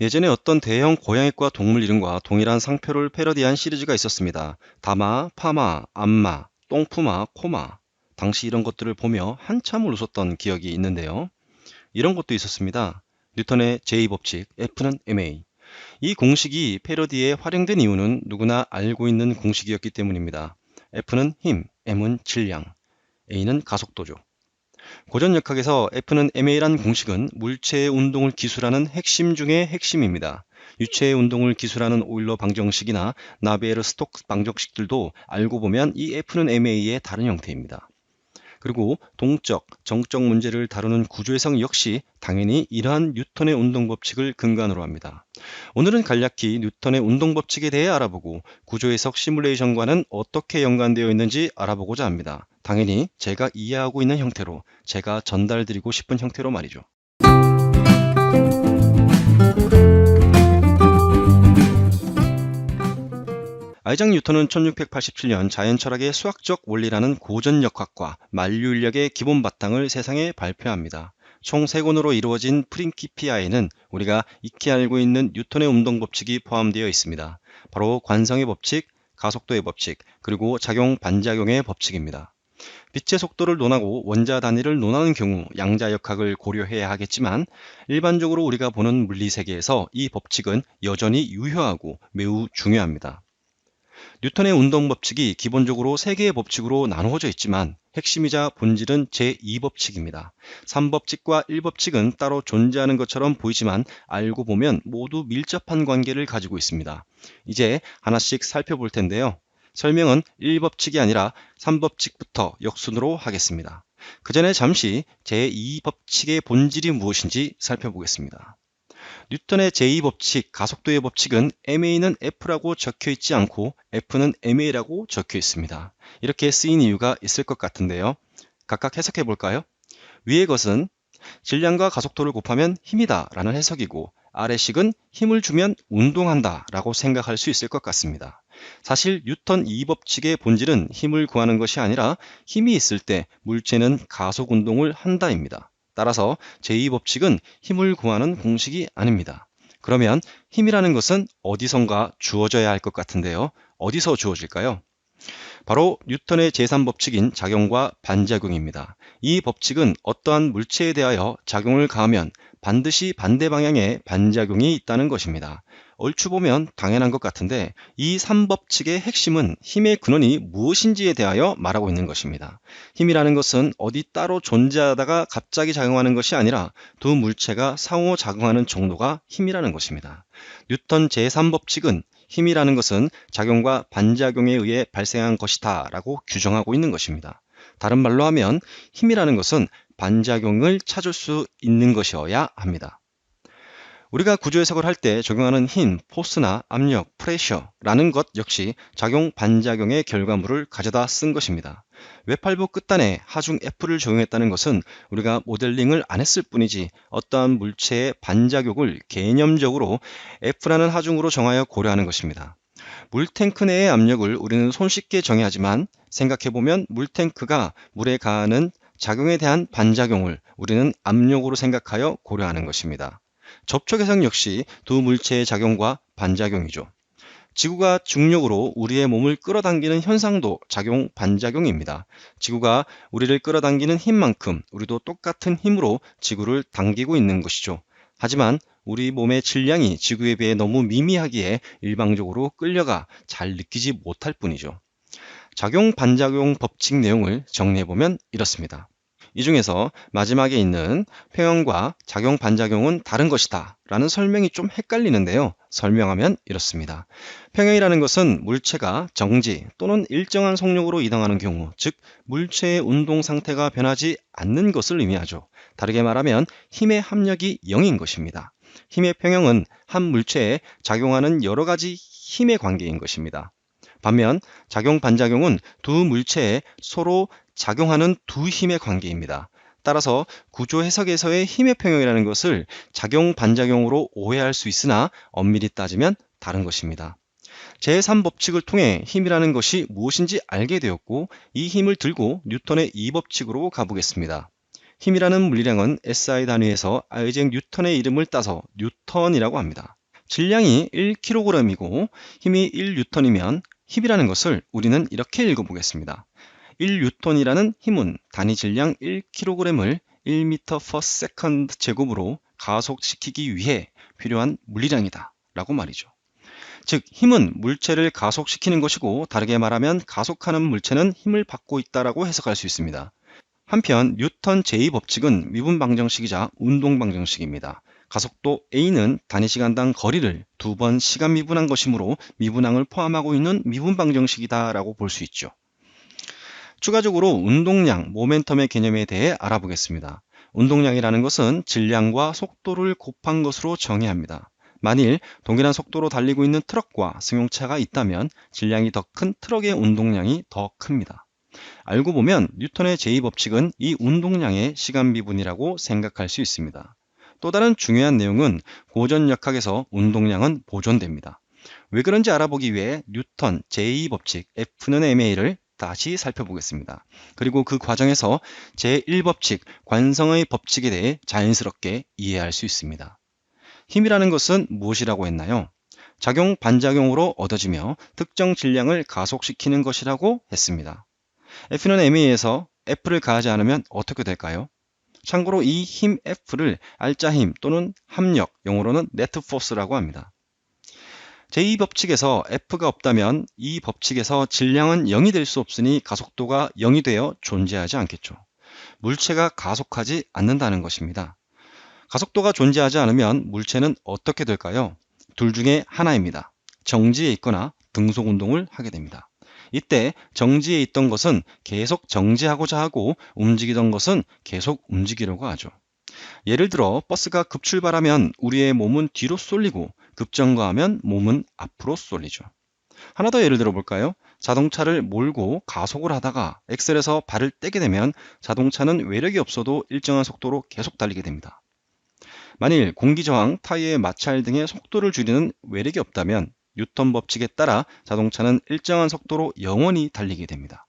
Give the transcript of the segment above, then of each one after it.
예전에 어떤 대형 고양이과 동물 이름과 동일한 상표를 패러디한 시리즈가 있었습니다. 다마, 파마, 암마, 똥푸마, 코마. 당시 이런 것들을 보며 한참을 웃었던 기억이 있는데요. 이런 것도 있었습니다. 뉴턴의 제2법칙 F는 ma. 이 공식이 패러디에 활용된 이유는 누구나 알고 있는 공식이었기 때문입니다. F는 힘, M은 질량, A는 가속도죠. 고전역학에서 F는 ma란 공식은 물체의 운동을 기술하는 핵심 중의 핵심입니다. 유체의 운동을 기술하는 오일러 방정식이나 나비에르 스톡 방정식들도 알고 보면 이 F는 ma의 다른 형태입니다. 그리고 동적, 정적 문제를 다루는 구조해석 역시 당연히 이러한 뉴턴의 운동 법칙을 근간으로 합니다. 오늘은 간략히 뉴턴의 운동 법칙에 대해 알아보고 구조해석 시뮬레이션과는 어떻게 연관되어 있는지 알아보고자 합니다. 당연히 제가 이해하고 있는 형태로 제가 전달드리고 싶은 형태로 말이죠. 아이작 뉴턴은 1687년 자연철학의 수학적 원리라는 고전역학과 만류인력의 기본 바탕을 세상에 발표합니다. 총 3권으로 이루어진 프린키피아에는 우리가 익히 알고 있는 뉴턴의 운동 법칙이 포함되어 있습니다. 바로 관성의 법칙, 가속도의 법칙, 그리고 작용 반작용의 법칙입니다. 빛의 속도를 논하고 원자 단위를 논하는 경우 양자 역학을 고려해야 하겠지만 일반적으로 우리가 보는 물리 세계에서 이 법칙은 여전히 유효하고 매우 중요합니다. 뉴턴의 운동 법칙이 기본적으로 세 개의 법칙으로 나누어져 있지만 핵심이자 본질은 제2법칙입니다. 3법칙과 1법칙은 따로 존재하는 것처럼 보이지만 알고 보면 모두 밀접한 관계를 가지고 있습니다. 이제 하나씩 살펴볼 텐데요. 설명은 1법칙이 아니라 3법칙부터 역순으로 하겠습니다. 그 전에 잠시 제2법칙의 본질이 무엇인지 살펴보겠습니다. 뉴턴의 제2법칙, 가속도의 법칙은 ma는 f라고 적혀 있지 않고 f는 ma라고 적혀 있습니다. 이렇게 쓰인 이유가 있을 것 같은데요. 각각 해석해 볼까요? 위의 것은 질량과 가속도를 곱하면 힘이다 라는 해석이고 아래식은 힘을 주면 운동한다 라고 생각할 수 있을 것 같습니다. 사실 뉴턴 2법칙의 본질은 힘을 구하는 것이 아니라 힘이 있을 때 물체는 가속 운동을 한다입니다. 따라서 제2법칙은 힘을 구하는 공식이 아닙니다. 그러면 힘이라는 것은 어디선가 주어져야 할 것 같은데요. 어디서 주어질까요? 바로 뉴턴의 제3법칙인 작용과 반작용입니다. 이 법칙은 어떠한 물체에 대하여 작용을 가하면 반드시 반대 방향의 반작용이 있다는 것입니다. 얼추 보면 당연한 것 같은데 이 3법칙의 핵심은 힘의 근원이 무엇인지에 대하여 말하고 있는 것입니다. 힘이라는 것은 어디 따로 존재하다가 갑자기 작용하는 것이 아니라 두 물체가 상호 작용하는 정도가 힘이라는 것입니다. 뉴턴 제3법칙은 힘이라는 것은 작용과 반작용에 의해 발생한 것이다 라고 규정하고 있는 것입니다. 다른 말로 하면 힘이라는 것은 반작용을 찾을 수 있는 것이어야 합니다. 우리가 구조 해석을 할 때 적용하는 힘, 포스나 압력, 프레셔라는 것 역시 작용 반작용의 결과물을 가져다 쓴 것입니다. 외팔부 끝단에 하중 F를 적용했다는 것은 우리가 모델링을 안 했을 뿐이지 어떠한 물체의 반작용을 개념적으로 F라는 하중으로 정하여 고려하는 것입니다. 물탱크 내의 압력을 우리는 손쉽게 정의하지만 생각해보면 물탱크가 물에 가하는 작용에 대한 반작용을 우리는 압력으로 생각하여 고려하는 것입니다. 접촉 해석 역시 두 물체의 작용과 반작용이죠. 지구가 중력으로 우리의 몸을 끌어당기는 현상도 작용 반작용입니다. 지구가 우리를 끌어당기는 힘만큼 우리도 똑같은 힘으로 지구를 당기고 있는 것이죠. 하지만 우리 몸의 질량이 지구에 비해 너무 미미하기에 일방적으로 끌려가 잘 느끼지 못할 뿐이죠. 작용 반작용 법칙 내용을 정리해보면 이렇습니다. 이 중에서 마지막에 있는 평형과 작용 반작용은 다른 것이다 라는 설명이 좀 헷갈리는데요. 설명하면 이렇습니다. 평형이라는 것은 물체가 정지 또는 일정한 속력으로 이동하는 경우, 즉 물체의 운동 상태가 변하지 않는 것을 의미하죠. 다르게 말하면 힘의 합력이 0인 것입니다. 힘의 평형은 한 물체에 작용하는 여러 가지 힘의 관계인 것입니다. 반면 작용 반작용은 두 물체에 서로 작용하는 두 힘의 관계입니다. 따라서 구조 해석에서의 힘의 평형이라는 것을 작용 반작용으로 오해할 수 있으나 엄밀히 따지면 다른 것입니다. 제3법칙을 통해 힘이라는 것이 무엇인지 알게 되었고 이 힘을 들고 뉴턴의 2법칙으로 가보겠습니다. 힘이라는 물리량은 SI 단위에서 아이잭 뉴턴의 이름을 따서 뉴턴이라고 합니다. 질량이 1kg이고 힘이 1N이면 힘이라는 것을 우리는 이렇게 읽어보겠습니다. 1N이라는 힘은 단위 질량 1kg을 1m/s 제곱으로 가속시키기 위해 필요한 물리량이다 라고 말이죠. 즉 힘은 물체를 가속시키는 것이고 다르게 말하면 가속하는 물체는 힘을 받고 있다라고 해석할 수 있습니다. 한편 뉴턴 제2법칙은 미분 방정식이자 운동 방정식입니다. 가속도 a는 단위 시간당 거리를 두 번 시간 미분한 것이므로 미분항을 포함하고 있는 미분 방정식이다 라고 볼 수 있죠. 추가적으로 운동량, 모멘텀의 개념에 대해 알아보겠습니다. 운동량이라는 것은 질량과 속도를 곱한 것으로 정의합니다. 만일 동일한 속도로 달리고 있는 트럭과 승용차가 있다면 질량이 더 큰 트럭의 운동량이 더 큽니다. 알고 보면 뉴턴의 제2법칙은 이 운동량의 시간 미분이라고 생각할 수 있습니다. 또 다른 중요한 내용은 고전역학에서 운동량은 보존됩니다. 왜 그런지 알아보기 위해 뉴턴 제2법칙 F는 ma를 다시 살펴보겠습니다. 그리고 그 과정에서 제1법칙 관성의 법칙에 대해 자연스럽게 이해할 수 있습니다. 힘이라는 것은 무엇이라고 했나요? 작용 반작용으로 얻어지며 특정 질량을 가속시키는 것이라고 했습니다. F는 MA에서 F를 가하지 않으면 어떻게 될까요? 참고로 이 힘 F를 알짜 힘 또는 합력, 영어로는 네트 포스라고 합니다. 제2법칙에서 F가 없다면 이 법칙에서 질량은 0이 될 수 없으니 가속도가 0이 되어 존재하지 않겠죠. 물체가 가속하지 않는다는 것입니다. 가속도가 존재하지 않으면 물체는 어떻게 될까요? 둘 중에 하나입니다. 정지에 있거나 등속 운동을 하게 됩니다. 이때 정지에 있던 것은 계속 정지하고자 하고 움직이던 것은 계속 움직이려고 하죠. 예를 들어 버스가 급출발하면 우리의 몸은 뒤로 쏠리고 급정거하면 몸은 앞으로 쏠리죠. 하나 더 예를 들어 볼까요? 자동차를 몰고 가속을 하다가 엑셀에서 발을 떼게 되면 자동차는 외력이 없어도 일정한 속도로 계속 달리게 됩니다. 만일 공기 저항, 타이어의 마찰 등의 속도를 줄이는 외력이 없다면 뉴턴 법칙에 따라 자동차는 일정한 속도로 영원히 달리게 됩니다.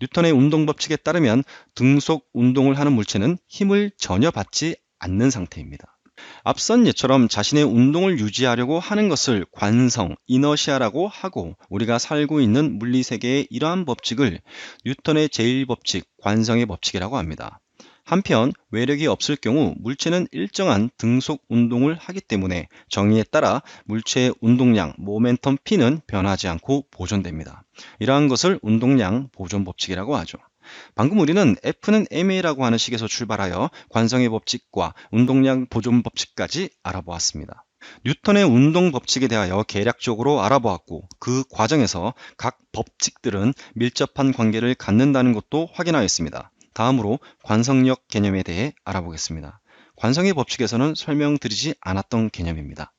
뉴턴의 운동 법칙에 따르면 등속 운동을 하는 물체는 힘을 전혀 받지 않는 상태입니다. 앞선 예처럼 자신의 운동을 유지하려고 하는 것을 관성, 이너시아라고 하고 우리가 살고 있는 물리세계의 이러한 법칙을 뉴턴의 제1법칙, 관성의 법칙이라고 합니다. 한편 외력이 없을 경우 물체는 일정한 등속 운동을 하기 때문에 정의에 따라 물체의 운동량, 모멘텀 P는 변하지 않고 보존됩니다. 이러한 것을 운동량 보존 법칙이라고 하죠. 방금 우리는 F는 ma라고 하는 식에서 출발하여 관성의 법칙과 운동량 보존 법칙까지 알아보았습니다. 뉴턴의 운동 법칙에 대하여 계략적으로 알아보았고 그 과정에서 각 법칙들은 밀접한 관계를 갖는다는 것도 확인하였습니다. 다음으로 관성력 개념에 대해 알아보겠습니다. 관성의 법칙에서는 설명드리지 않았던 개념입니다.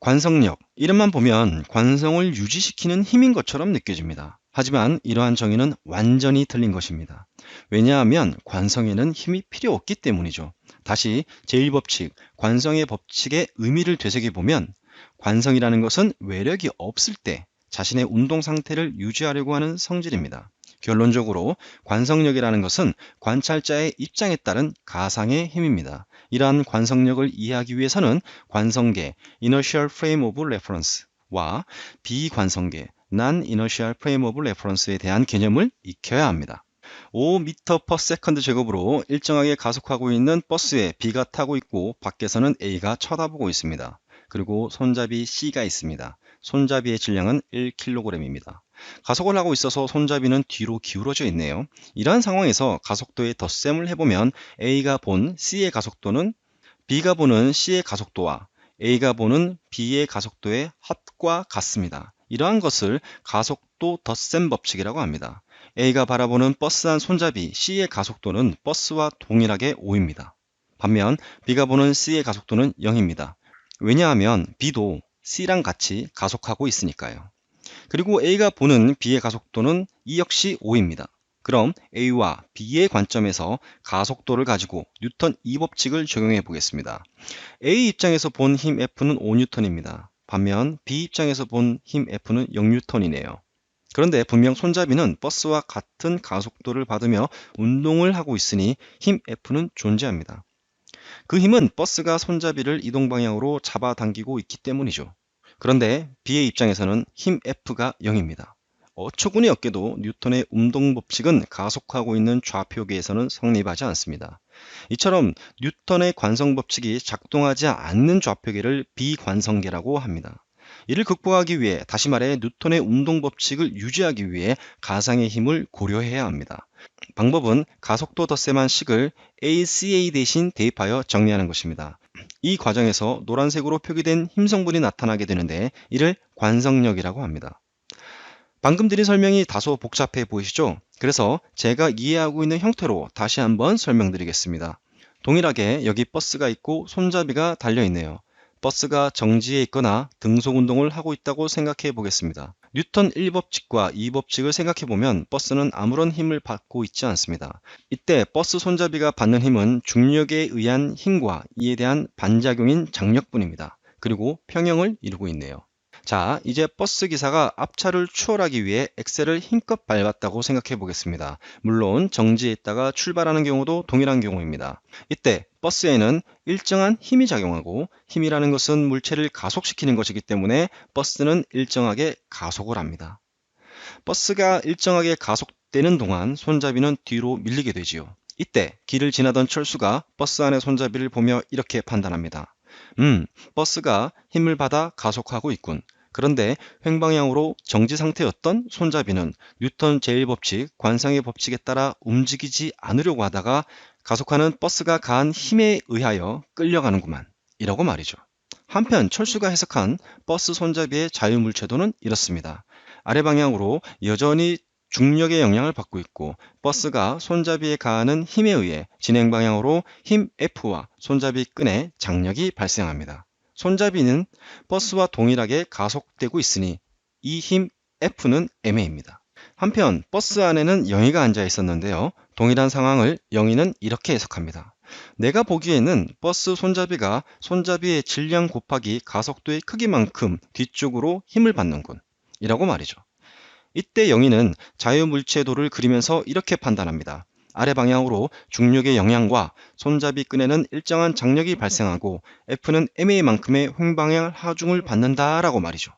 관성력, 이름만 보면 관성을 유지시키는 힘인 것처럼 느껴집니다. 하지만 이러한 정의는 완전히 틀린 것입니다. 왜냐하면 관성에는 힘이 필요 없기 때문이죠. 다시 제1법칙, 관성의 법칙의 의미를 되새겨보면 관성이라는 것은 외력이 없을 때 자신의 운동 상태를 유지하려고 하는 성질입니다. 결론적으로 관성력이라는 것은 관찰자의 입장에 따른 가상의 힘입니다. 이러한 관성력을 이해하기 위해서는 관성계 Inertial Frame of Reference와 비관성계 Non-Inertial Frame of Reference에 대한 개념을 익혀야 합니다. 5m/s 제곱으로 일정하게 가속하고 있는 버스에 B가 타고 있고 밖에서는 A가 쳐다보고 있습니다. 그리고 손잡이 C가 있습니다. 손잡이의 질량은 1kg입니다. 가속을 하고 있어서 손잡이는 뒤로 기울어져 있네요. 이러한 상황에서 가속도의 덧셈을 해보면 A가 본 C의 가속도는 B가 보는 C의 가속도와 A가 보는 B의 가속도의 합과 같습니다. 이러한 것을 가속도 덧셈 법칙이라고 합니다. A가 바라보는 버스 한 손잡이 C의 가속도는 버스와 동일하게 5입니다. 반면 B가 보는 C의 가속도는 0입니다. 왜냐하면 B도 C랑 같이 가속하고 있으니까요. 그리고 A가 보는 B의 가속도는 이 역시 5입니다. 그럼 A와 B의 관점에서 가속도를 가지고 뉴턴 2법칙을 적용해 보겠습니다. A 입장에서 본 힘 F는 5N입니다. 반면 B 입장에서 본 힘 F는 0N이네요. 그런데 분명 손잡이는 버스와 같은 가속도를 받으며 운동을 하고 있으니 힘 F는 존재합니다. 그 힘은 버스가 손잡이를 이동 방향으로 잡아당기고 있기 때문이죠. 그런데 B의 입장에서는 힘 F가 0입니다. 어처구니 없게도 뉴턴의 운동 법칙은 가속하고 있는 좌표계에서는 성립하지 않습니다. 이처럼 뉴턴의 관성 법칙이 작동하지 않는 좌표계를 비관성계라고 합니다. 이를 극복하기 위해 다시 말해 뉴턴의 운동 법칙을 유지하기 위해 가상의 힘을 고려해야 합니다. 방법은 가속도 덧셈한 식을 ACA 대신 대입하여 정리하는 것입니다. 이 과정에서 노란색으로 표기된 힘 성분이 나타나게 되는데 이를 관성력이라고 합니다. 방금 드린 설명이 다소 복잡해 보이시죠? 그래서 제가 이해하고 있는 형태로 다시 한번 설명드리겠습니다. 동일하게 여기 버스가 있고 손잡이가 달려 있네요. 버스가 정지해 있거나 등속 운동을 하고 있다고 생각해 보겠습니다. 뉴턴 1법칙과 2법칙을 생각해 보면 버스는 아무런 힘을 받고 있지 않습니다. 이때 버스 손잡이가 받는 힘은 중력에 의한 힘과 이에 대한 반작용인 장력뿐입니다. 그리고 평형을 이루고 있네요. 자, 이제 버스 기사가 앞차를 추월하기 위해 엑셀을 힘껏 밟았다고 생각해 보겠습니다. 물론 정지에 있다가 출발하는 경우도 동일한 경우입니다. 이때 버스에는 일정한 힘이 작용하고 힘이라는 것은 물체를 가속시키는 것이기 때문에 버스는 일정하게 가속을 합니다. 버스가 일정하게 가속되는 동안 손잡이는 뒤로 밀리게 되지요. 이때 길을 지나던 철수가 버스 안의 손잡이를 보며 이렇게 판단합니다. 음, 버스가 힘을 받아 가속하고 있군. 그런데 횡방향으로 정지 상태였던 손잡이는 뉴턴 제1법칙, 관상의 법칙에 따라 움직이지 않으려고 하다가 가속하는 버스가 가한 힘에 의하여 끌려가는구만. 이라고 말이죠. 한편 철수가 해석한 버스 손잡이의 자유물체도는 이렇습니다. 아래 방향으로 여전히 중력의 영향을 받고 있고 버스가 손잡이에 가하는 힘에 의해 진행 방향으로 힘 F와 손잡이 끈에 장력이 발생합니다. 손잡이는 버스와 동일하게 가속되고 있으니 이 힘 F는 MA입니다. 한편 버스 안에는 영희가 앉아 있었는데요. 동일한 상황을 영희는 이렇게 해석합니다. 내가 보기에는 버스 손잡이가 손잡이의 질량 곱하기 가속도의 크기만큼 뒤쪽으로 힘을 받는군. 이라고 말이죠. 이때 영희는 자유물체도를 그리면서 이렇게 판단합니다. 아래 방향으로 중력의 영향과 손잡이 끈에는 일정한 장력이 발생하고 F는 MA만큼의 횡방향 하중을 받는다라고 말이죠.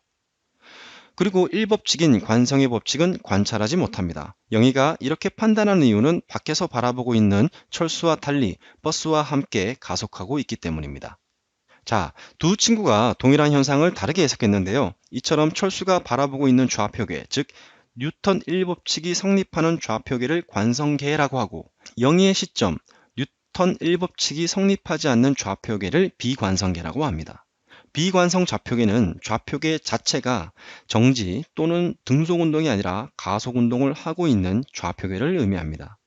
그리고 1법칙인 관성의 법칙은 관찰하지 못합니다. 영희가 이렇게 판단하는 이유는 밖에서 바라보고 있는 철수와 달리 버스와 함께 가속하고 있기 때문입니다. 자, 두 친구가 동일한 현상을 다르게 해석했는데요. 이처럼 철수가 바라보고 있는 좌표계, 즉 뉴턴 1법칙이 성립하는 좌표계를 관성계라고 하고 영희의 시점, 뉴턴 1법칙이 성립하지 않는 좌표계를 비관성계라고 합니다. 비관성 좌표계는 좌표계 자체가 정지 또는 등속 운동이 아니라 가속 운동을 하고 있는 좌표계를 의미합니다.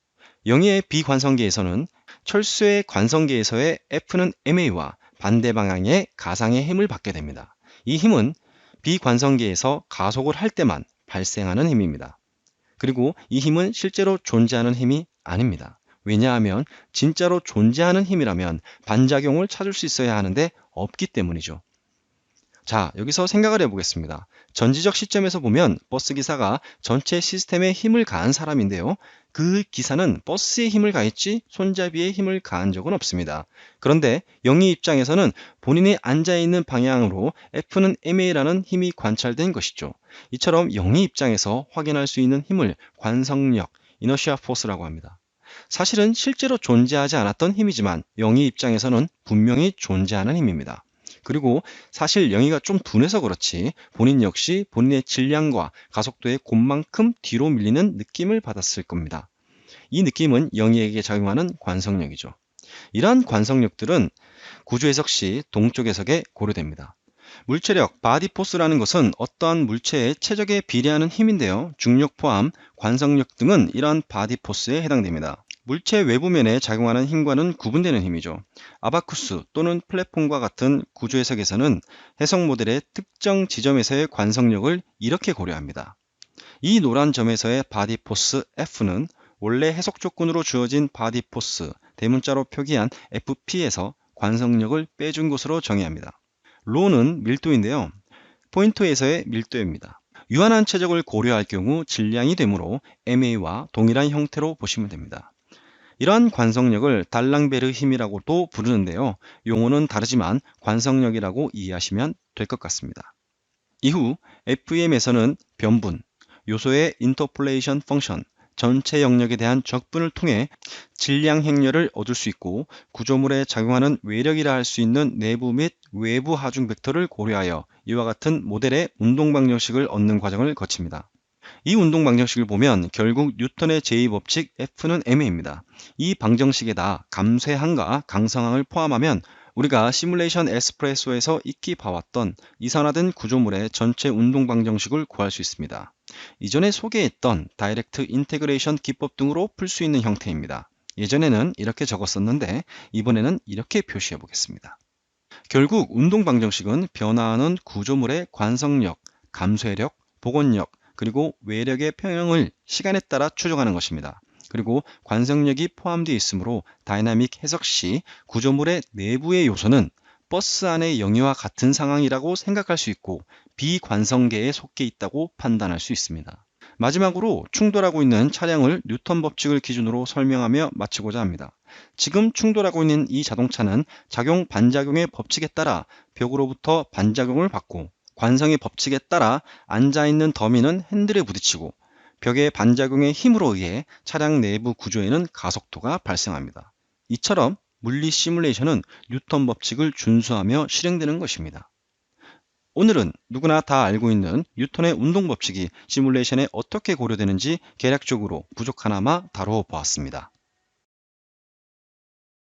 영희의 비관성계에서는 철수의 관성계에서의 F는 MA와 반대 방향의 가상의 힘을 받게 됩니다. 이 힘은 비관성계에서 가속을 할 때만 발생하는 힘입니다. 그리고 이 힘은 실제로 존재하는 힘이 아닙니다. 왜냐하면 진짜로 존재하는 힘이라면 반작용을 찾을 수 있어야 하는데 없기 때문이죠. 자, 여기서 생각을 해보겠습니다. 전지적 시점에서 보면 버스 기사가 전체 시스템에 힘을 가한 사람인데요. 그 기사는 버스에 힘을 가했지 손잡이에 힘을 가한 적은 없습니다. 그런데 영희 입장에서는 본인이 앉아있는 방향으로 F는 MA라는 힘이 관찰된 것이죠. 이처럼 영희 입장에서 확인할 수 있는 힘을 관성력, 이너시아 포스라고 합니다. 사실은 실제로 존재하지 않았던 힘이지만 영희 입장에서는 분명히 존재하는 힘입니다. 그리고 사실 영희가 좀 둔해서 그렇지 본인 역시 본인의 질량과 가속도의 곳만큼 뒤로 밀리는 느낌을 받았을 겁니다. 이 느낌은 영희에게 작용하는 관성력이죠. 이러한 관성력들은 구조 해석 시 동쪽 해석에 고려됩니다. 물체력, 바디포스라는 것은 어떠한 물체의 최적에 비례하는 힘인데요. 중력 포함, 관성력 등은 이러한 바디포스에 해당됩니다. 물체 외부면에 작용하는 힘과는 구분되는 힘이죠. 아바쿠스 또는 플랫폼과 같은 구조 해석에서는 해석 모델의 특정 지점에서의 관성력을 이렇게 고려합니다. 이 노란 점에서의 바디 포스 F는 원래 해석 조건으로 주어진 바디 포스 대문자로 표기한 FP에서 관성력을 빼준 것으로 정의합니다. 로는 밀도인데요. 포인트에서의 밀도입니다. 유한한 최적을 고려할 경우 질량이 되므로 MA와 동일한 형태로 보시면 됩니다. 이러한 관성력을 달랑베르 힘이라고도 부르는데요. 용어는 다르지만 관성력이라고 이해하시면 될 것 같습니다. 이후 FEM에서는 변분, 요소의 인터폴레이션 펑션, 전체 영역에 대한 적분을 통해 질량 행렬을 얻을 수 있고 구조물에 작용하는 외력이라 할 수 있는 내부 및 외부 하중 벡터를 고려하여 이와 같은 모델의 운동 방정식을 얻는 과정을 거칩니다. 이 운동 방정식을 보면 결국 뉴턴의 제2법칙 F는 ma입니다. 이 방정식에다 감쇄항과 강성항을 포함하면 우리가 시뮬레이션 에스프레소에서 익히 봐왔던 이산화된 구조물의 전체 운동 방정식을 구할 수 있습니다. 이전에 소개했던 다이렉트 인테그레이션 기법 등으로 풀 수 있는 형태입니다. 예전에는 이렇게 적었었는데 이번에는 이렇게 표시해 보겠습니다. 결국 운동 방정식은 변화하는 구조물의 관성력, 감쇄력, 복원력, 그리고 외력의 평형을 시간에 따라 추정하는 것입니다. 그리고 관성력이 포함되어 있으므로 다이나믹 해석 시 구조물의 내부의 요소는 버스 안의 영유와 같은 상황이라고 생각할 수 있고 비관성계에 속해 있다고 판단할 수 있습니다. 마지막으로 충돌하고 있는 차량을 뉴턴 법칙을 기준으로 설명하며 마치고자 합니다. 지금 충돌하고 있는 이 자동차는 작용 반작용의 법칙에 따라 벽으로부터 반작용을 받고 관성의 법칙에 따라 앉아있는 더미는 핸들에 부딪히고 벽의 반작용의 힘으로 의해 차량 내부 구조에는 가속도가 발생합니다. 이처럼 물리 시뮬레이션은 뉴턴 법칙을 준수하며 실행되는 것입니다. 오늘은 누구나 다 알고 있는 뉴턴의 운동 법칙이 시뮬레이션에 어떻게 고려되는지 계략적으로 부족하나마 다루어 보았습니다.